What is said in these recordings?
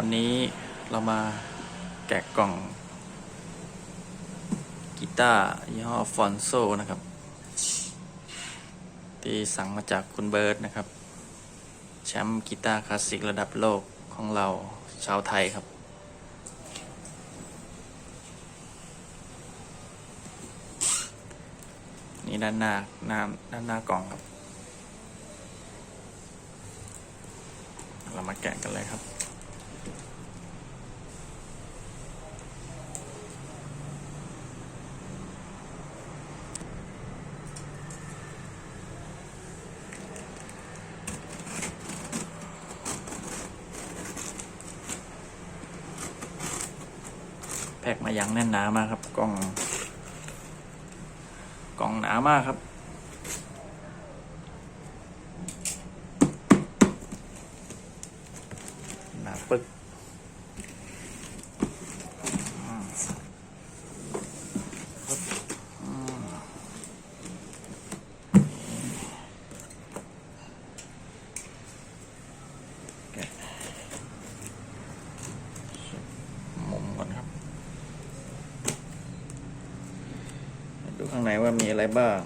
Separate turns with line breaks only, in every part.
วันนี้เรามาแกะกล่องกีตาร์ยี่ห้อฟอนโซนะครับ ที่สั่งมาจากคุณเบิร์ดนะครับ แชมป์กีตาร์คลาสสิกระดับโลกของเราชาวไทยครับ นี่ด้านหน้าหน้าด้านหน้ากล่องครับ เรามาแกะกันเลยครับ แพ็กมาอย่างแน่นหนามากครับ กล่อง กล่องหนามากครับ หนาปึกอืมอืมแกะมุมก่อนครับ ดู ข้างในว่ามีอะไรบ้าง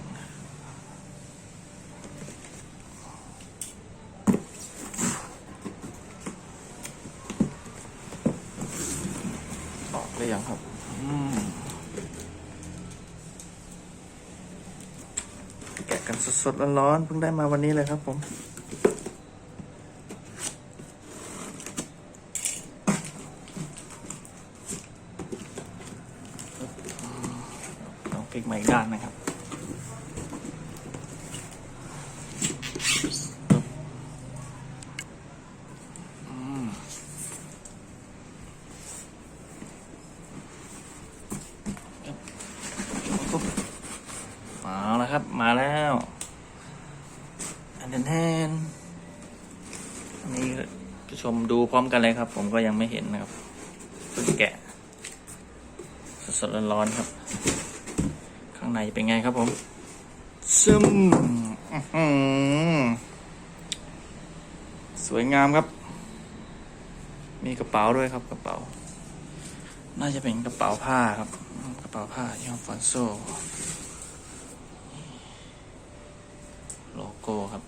ออกได้ยังครับอืมแกะกันสดๆร้อนๆเพิ่งได้มาวันนี้เลยครับผม ต้อง พลิกมาอีกด้านนะครับมาแล้วครับ มาแล้ว อันแทนแทนอันนี้ชมดูพร้อมกันเลยครับ ผมก็ยังไม่เห็นนะครับเพิ่งแกะสดๆร้อนๆครับางในเป็นไงครับผมซึมสวยงามครับ มีกระเป๋าด้วยครับกระเป๋า น่าจะเป็นกระเป๋าผ้าครับ กระเป๋าผ้ายองฟอนโซ โลโก้ครับ